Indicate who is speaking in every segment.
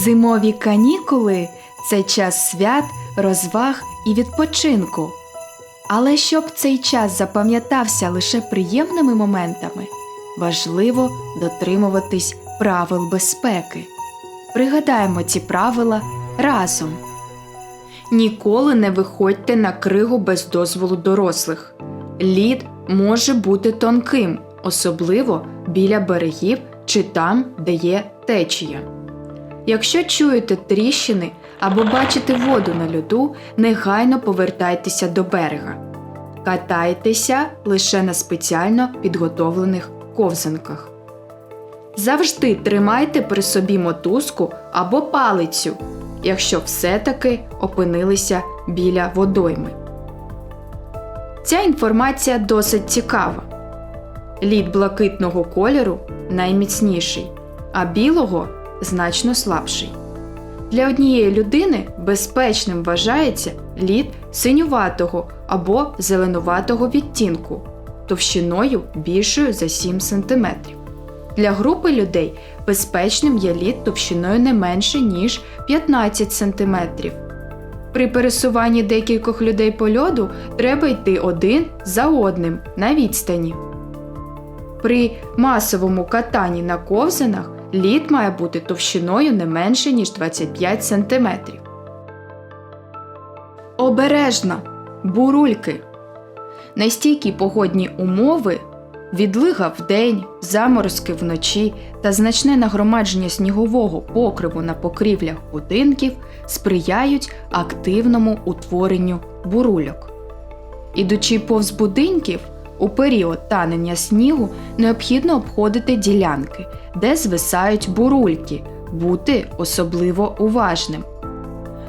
Speaker 1: Зимові канікули це час свят, розваг і відпочинку. Але щоб цей час запам'ятався лише приємними моментами, важливо дотримуватись правил безпеки. Пригадаємо ці правила разом. Ніколи не виходьте на кригу без дозволу дорослих. Лід може бути тонким, особливо біля берегів чи там, де є течія. Якщо чуєте тріщини або бачите воду на льоду, негайно повертайтеся до берега. Катайтеся лише на спеціально підготовлених ковзанках. Завжди тримайте при собі мотузку або палицю, якщо все-таки опинилися біля водойми. Ця інформація досить цікава. Лід блакитного кольору найміцніший, а білого значно слабший. Для однієї людини безпечним вважається лід синюватого або зеленуватого відтінку, товщиною більшою за 7 см. Для групи людей безпечним є лід товщиною не менше, ніж 15 см. При пересуванні декількох людей по льоду треба йти один за одним на відстані. При масовому катанні на ковзанах лід має бути товщиною не менше, ніж 25 см. Обережно! Бурульки. Найстійкі погодні умови відлига вдень, заморозки вночі та значне нагромадження снігового покриву на покрівлях будинків сприяють активному утворенню бурульок. Ідучи повз будинків, у період танення снігу необхідно обходити ділянки, де звисають бурульки, бути особливо уважним.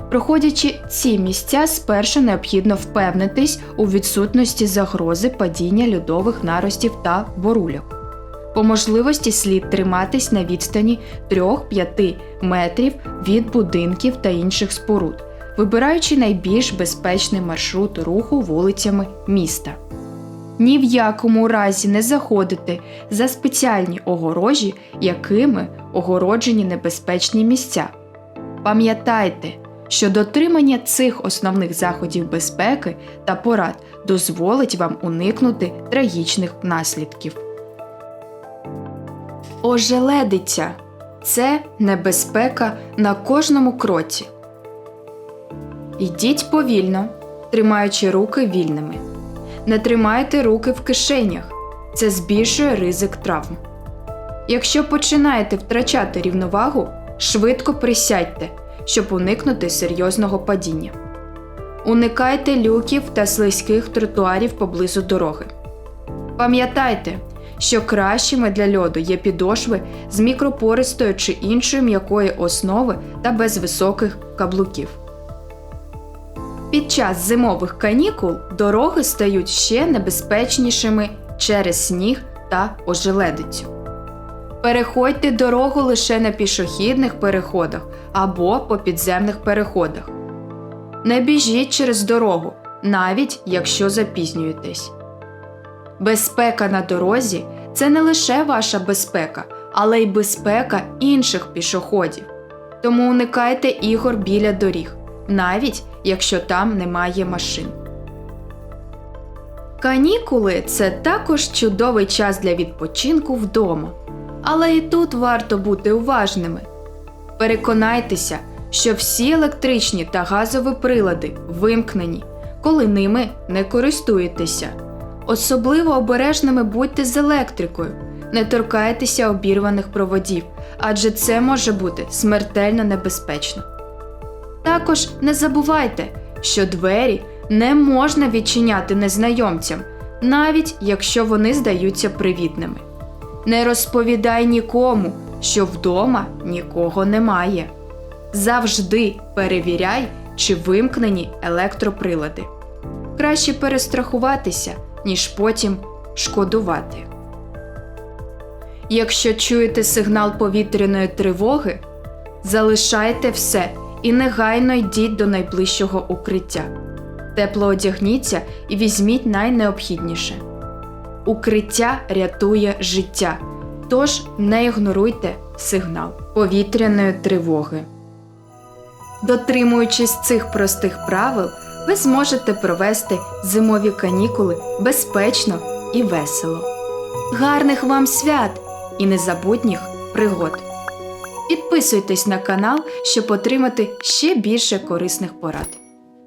Speaker 1: Проходячи ці місця, спершу необхідно впевнитись у відсутності загрози падіння льодових наростів та бурульок. По можливості слід триматись на відстані 3-5 метрів від будинків та інших споруд, вибираючи найбільш безпечний маршрут руху вулицями міста. Ні в якому разі не заходити за спеціальні огорожі, якими огороджені небезпечні місця. Пам'ятайте, що дотримання цих основних заходів безпеки та порад дозволить вам уникнути трагічних наслідків. Ожеледиця це небезпека на кожному кроці. Йдіть повільно, тримаючи руки вільними. Не тримайте руки в кишенях, це збільшує ризик травм. Якщо починаєте втрачати рівновагу, швидко присядьте, щоб уникнути серйозного падіння. Уникайте люків та слизьких тротуарів поблизу дороги. Пам'ятайте, що кращими для льоду є підошви з мікропористою чи іншої м'якої основи та без високих каблуків. Під час зимових канікул дороги стають ще небезпечнішими через сніг та ожеледицю. Переходьте дорогу лише на пішохідних переходах або по підземних переходах. Не біжіть через дорогу, навіть якщо запізнюєтесь. Безпека на дорозі це не лише ваша безпека, але й безпека інших пішоходів. Тому уникайте ігор біля доріг, навіть якщо там немає машин. Канікули це також чудовий час для відпочинку вдома. Але і тут варто бути уважними. Переконайтеся, що всі електричні та газові прилади вимкнені, коли ними не користуєтеся. Особливо обережними будьте з електрикою, не торкайтеся обірваних проводів, адже це може бути смертельно небезпечно. Також не забувайте, що двері не можна відчиняти незнайомцям, навіть якщо вони здаються привітними. Не розповідай нікому, що вдома нікого немає. Завжди перевіряй, чи вимкнені електроприлади. Краще перестрахуватися, ніж потім шкодувати. Якщо чуєте сигнал повітряної тривоги, залишайте все і негайно йдіть до найближчого укриття. Тепло одягніться і візьміть найнеобхідніше. Укриття рятує життя, Тож не ігноруйте сигнал повітряної тривоги. Дотримуючись цих простих правил, ви зможете провести зимові канікули безпечно і весело. Гарних вам свят і незабутніх пригод! Підписуйтесь на канал, щоб отримати ще більше корисних порад.